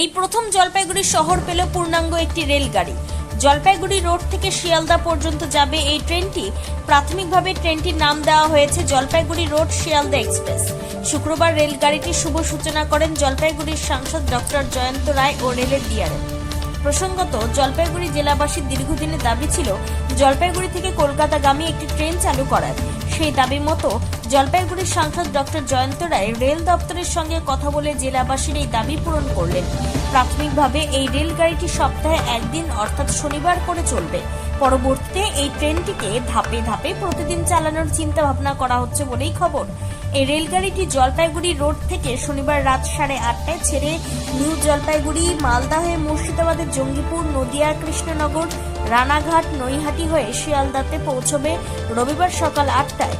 এই প্রথম জলপাইগুড়ি শহর পেল পূর্ণাঙ্গ একটি রেলগাড়ি। জলপাইগুড়ি রোড থেকে শিয়ালদা পর্যন্ত যাবে এই ট্রেনটি। প্রাথমিকভাবে ট্রেনটির নাম দেওয়া হয়েছে জলপাইগুড়ি রোড শিয়ালদা এক্সপ্রেস। শুক্রবার রেলগাড়িটি শুভ সূচনা করেন জলপাইগুড়ির সাংসদ ডক্টর জয়ন্ত রায় ও রেলের ডিআরএম প্রসঙ্গত, জলপাইগুড়ি জেলাবাসীর দীর্ঘদিনের দাবি ছিল জলপাইগুড়ি থেকে কলকাতাগামী একটি ট্রেন চালু করার। সেই দাবি মতো জলপাইগুড়ির সাংসদ ডক্টর জয়ন্ত রায় রেল দপ্তরের সঙ্গে কথা বলে জেলাবাসীর এই দাবি পূরণ করলেন। প্রাথমিকভাবে এই রেলগাড়িটি সপ্তাহে একদিন অর্থাৎ শনিবার করে চলবে। পরবর্তীতে এই ট্রেনটিকে ধাপে ধাপে প্রতিদিন চালানোর চিন্তা ভাবনা করা হচ্ছে বলেই খবর। এই রেলগাড়িটি জলপাইগুড়ি রোড থেকে শনিবার রাত সাড়ে আটটায় ছেড়ে নিউ জলপাইগুড়ি মালদা হয়ে মুর্শিদাবাদের জঙ্গিপুর, নদিয়া, কৃষ্ণনগর, রানাঘাট, নৈহাটি হয়ে শিয়ালদাতে পৌঁছবে রবিবার সকাল আটটায়।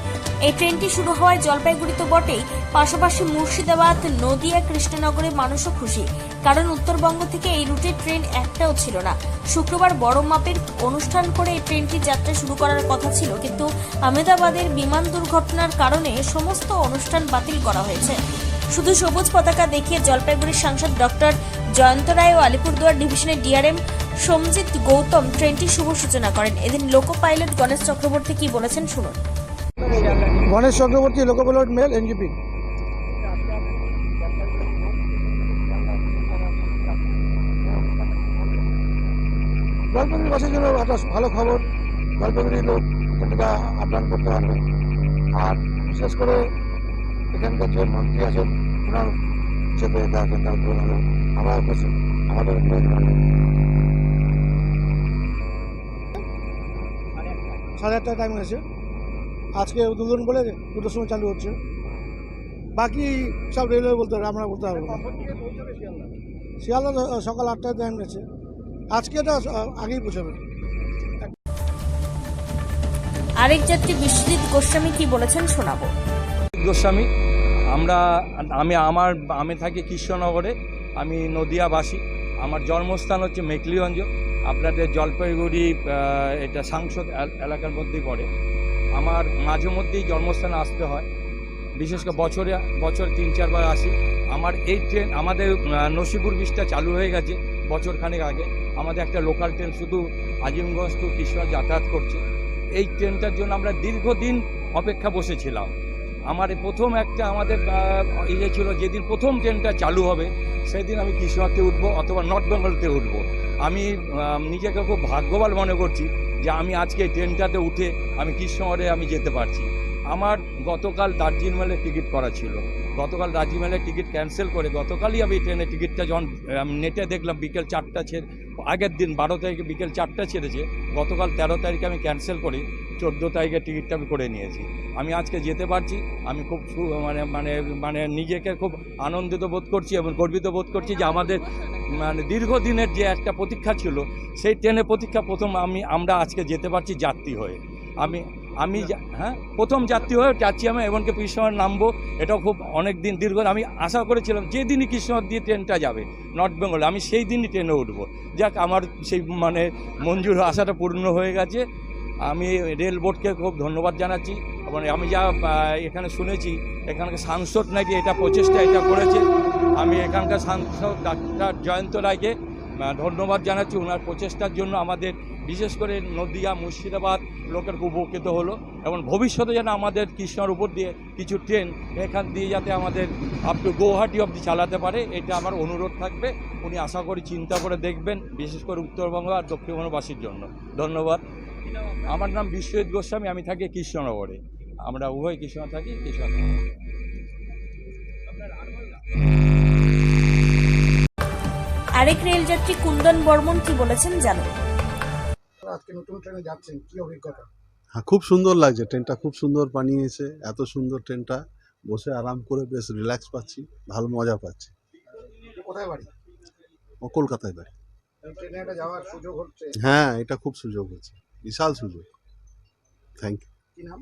এই ট্রেনটি শুরু হওয়ায় জলপাইগুড়ি তো বটেই, পাশাপাশি মুর্শিদাবাদ, নদিয়া, কৃষ্ণনগরে মানুষও খুশি। কারণ উত্তরবঙ্গ থেকে এই রুটে ট্রেন একটাও ছিল না। শুক্রবার বড় মাপের অনুষ্ঠান করে এই ট্রেনটি যাত্রা শুরু করার কথা ছিল, কিন্তু আহমেদাবাদের বিমান দুর্ঘটনার কারণে সমস্ত অনুষ্ঠান বাতিল করা হয়েছে। শুধু সবুজ পতাকা দেখিয়ে জলপাইগুড়ির সাংসদ ডক্টর জয়ন্ত রায় ও আলিপুরদুয়ার ডিভিশনের ডিআরএম সমজিৎ গৌতম ট্রেনটির শুভ সূচনা করেন। এদিন লোকো পাইলট গণেশ চক্রবর্তী কি বলেছেন শুনুন। Ganesh Chakraborty loco pilot mail, NJP. জলপাইগুড়িবাসীর জন্য একটা ভালো খবর। জলপাইগুড়ি লোক এটা আপডাউন করতে পারবে। আর বিশেষ করে এখানকার যে মন্ত্রী আছেন, ওনার দেখেন তার পূরণ আমরা আমাদের সাড়ে আটটা টাইম হয়েছে। আজকে উদ্বোধন বলে দুটোর সময় চালু হচ্ছে। বাকি সব রেলওয়ে বলতে হবে আমরা বলতে পারব না। শিয়ালদা সকাল আটটায় টাইম গেছে আজকে এটা আগেই পৌঁছাবে। আরেক যাত্রী বিশ্বজিৎ গোস্বামী কি বলেছেন শোনাবো। গোস্বামী আমরা আমি আমার আমি থাকি কৃষ্ণনগরে আমি নদিয়াবাসী। আমার জন্মস্থান হচ্ছে মেকলিগঞ্জ। আপনাদের জলপাইগুড়ি এটা সাংসদ এলাকার মধ্যেই পড়ে। আমার মাঝে মধ্যেই জন্মস্থানে আসতে হয়। বিশেষ করে বছরে, বছর তিন, চারবার আসি। আমার এই ট্রেন, আমাদের নসিপুর ব্রিজটা চালু হয়ে গেছে বছর খানেক আগে। আমাদের একটা লোকাল ট্রেন শুধু আজিমগঞ্জ টু কৃষ্ণ যাতায়াত করছে। এই ট্রেনটার জন্য আমরা দীর্ঘদিন অপেক্ষা বসেছিলাম। আমার প্রথম একটা আমাদের ইয়ে ছিল, যেদিন প্রথম ট্রেনটা চালু হবে, সেদিন আমি কৃষ্ণতে উঠবো অথবা নর্থ বেঙ্গলতে উঠবো। আমি নিজেকে খুব ভাগ্যবান মনে করছি যে আমি আজকে ট্রেনটাতে উঠে আমি কৃষ্ণগড়ে আমি যেতে পারছি। আমার গতকাল দার্জিলিং মেলে টিকিট করা ছিল। গতকাল দার্জিলিং মেলের টিকিট ক্যান্সেল করে গতকালই আমি ট্রেনের টিকিটটা যখন নেটে দেখলাম বিকেল চারটা ছেড়ে, আগের দিন বারো তারিখে বিকেল চারটা ছেড়েছে, গতকাল তেরো তারিখে আমি ক্যান্সেল করি, চোদ্দ তারিখের টিকিটটা আমি করে নিয়েছি। আমি আজকে যেতে পারছি, আমি খুব মানে মানে মানে নিজেকে খুব আনন্দিত বোধ করছি এবং গর্বিত বোধ করছি যে আমাদের মানে দীর্ঘদিনের যে একটা প্রতীক্ষা ছিল, সেই ট্রেনের প্রতীক্ষা প্রথম আমি, আমরা আজকে যেতে পারছি যাত্রী হয়ে। আমি আমি হ্যাঁ? প্রথম যাত্রী হয়ে যাচ্ছি আমি, এমনকি কৃষ্ণগড় নামবো, এটাও খুব অনেক দিন দীর্ঘ, আমি আশা করেছিলাম যেদিনই কৃষ্ণগড় দিয়ে ট্রেনটা যাবে, নর্থ বেঙ্গলে, আমি সেই দিনই ট্রেনে উঠবো। যাক, আমার সেই মানে মঞ্জুর আশাটা পূর্ণ হয়ে গেছে। আমি রেল বোর্ডকে খুব ধন্যবাদ জানাচ্ছি এবং আমি যা এখানে শুনেছি, এখানকার সাংসদ নাকি এটা প্রচেষ্টা, এটা করেছে। আমি এখানকার সাংসদ ডাক্তার জয়ন্ত রায়কে ধন্যবাদ জানাচ্ছি ওনার প্রচেষ্টার জন্য আমাদের বিশেষ করে নদিয়া, মুর্শিদাবাদ লোকের উপকৃত হলো এবং ভবিষ্যতে যেন আমাদের কৃষ্ণর উপর দিয়ে কিছু ট্রেন এখান দিয়ে যাতে আমাদের আপ টু গৌহাটি অবধি চালাতে পারে, এটা আমার অনুরোধ থাকবে। উনি আশা করি চিন্তা করে দেখবেন, বিশেষ করে উত্তরবঙ্গ আর দক্ষিণবঙ্গবাসীর জন্য। ধন্যবাদ। আমার নাম বিশ্বজিৎ গোস্বামী, আমি থাকি কৃষ্ণনগরে। আমরা উভয় কৃষ্ণ থাকি কৃষ্ণনগর আরেক রেল যাত্রী কুন্দন বর্মন কি বলেছেন জানুন। আজকে নতুন ট্রেনে যাচ্ছেন কি অভিজ্ঞতা? হ্যাঁ খুব সুন্দর লাগছে। ট্রেনটা খুব সুন্দর বানিয়েছে এত সুন্দর ট্রেনটা বসে আরাম করে বেশ রিল্যাক্স পাচ্ছি ভালো মজা পাচ্ছি। কোথায় বাড়ি? ও কলকাতায় বাড়ি। ট্রেনে একটা যাওয়ার সুযোগ হচ্ছে? হ্যাঁ এটা খুব সুযোগ হচ্ছে বিশাল সুযোগ। থ্যাংক ইউ কি নাম?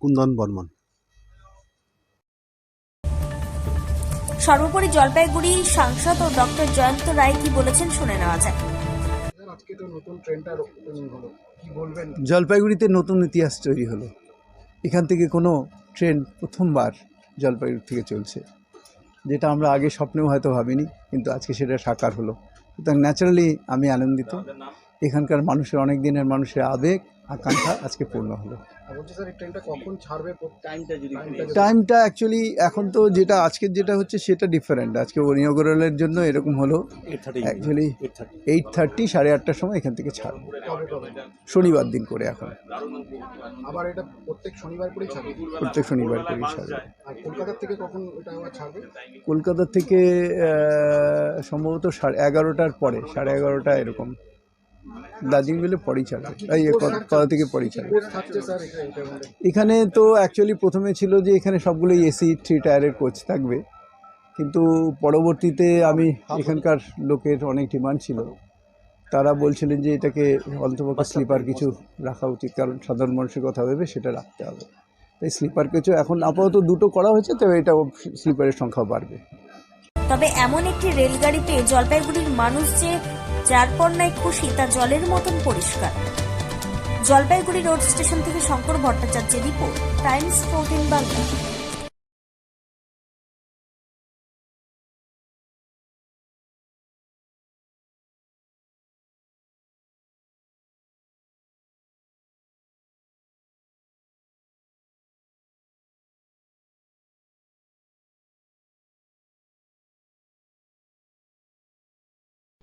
কুন্দন বর্মন। সর্বোপরি জলপাইগুড়ি সাংসদ ও ডক্টর জয়ন্ত রায় কি বলেছেন শুনে নেওয়া যায় আজকে তো নতুন ট্রেনটার ওপেনিং হলো কি বলবেন? জলপাইগুড়িতে নতুন ইতিহাস তৈরি হলো। এখান থেকে কোনো ট্রেন প্রথমবার জলপাইগুড়ি থেকে চলছে। যেটা আমরা আগে স্বপ্নেও হয়তো ভাবিনি কিন্তু আজকে সেটা সাকার হলো। সুতরাং ন্যাচারালি আমি আনন্দিত। এখানকার মানুষের অনেক দিনের মানুষের আবেগ আকাঙ্ক্ষা আজকে পূর্ণ হলো। বলছি স্যার এই ট্রেনটা কখন ছাড়বে টাইমটা অ্যাকচুয়ালি এখন তো যেটা আজকের যেটা হচ্ছে সেটা ডিফারেন্ট আজকে ইনগোরালের জন্য এরকম হলো। অ্যাকচুয়ালি এইট থার্টি সাড়ে আটটার সময় এখান থেকে ছাড়বো। শনিবার দিন করে এখন। আবার এটা প্রত্যেক শনিবার করেই ছাড়বে? প্রত্যেক শনিবার করেই ছাড়বে। আর কলকাতার থেকে কখন এটা আবার ছাড়বে? কলকাতা থেকে সম্ভবত সাড়ে এগারোটার পরে সাড়ে এগারোটা এরকম। দার্জিলিং গেলে পরেই ছাড়বে এই কলকাতা থেকে পরেই ছাড়বে এখানে তো অ্যাকচুয়ালি প্রথমে ছিল যে এখানে সবগুলোই এসি থ্রি টায়ারের কোচ থাকবে। কিন্তু পরবর্তীতে আমি এখানকার লোকের অনেক ডিমান্ড ছিল। তারা বলছিলেন যে এটাকে অন্তপক্ষে স্লিপার কিছু রাখা উচিত, কারণ সাধারণ মানুষের কথা ভেবে সেটা রাখতে হবে। তাই স্লিপার কিছু এখন আপাতত দুটো করা হয়েছে, তবে এটা স্লিপারের সংখ্যা বাড়বে। তবে এমন একটি রেলগাড়ি পেয়ে জলপাইগুড়ির মানুষ যে যার পণ্যায় খুশি তা জলের মতন পরিষ্কার। জলপাইগুড়ি রোড স্টেশন থেকে শঙ্কর ভট্টাচার্যের রিপোর্ট, টাইমস ফোর্টিন বাংলা।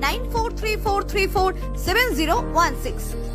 9434347016.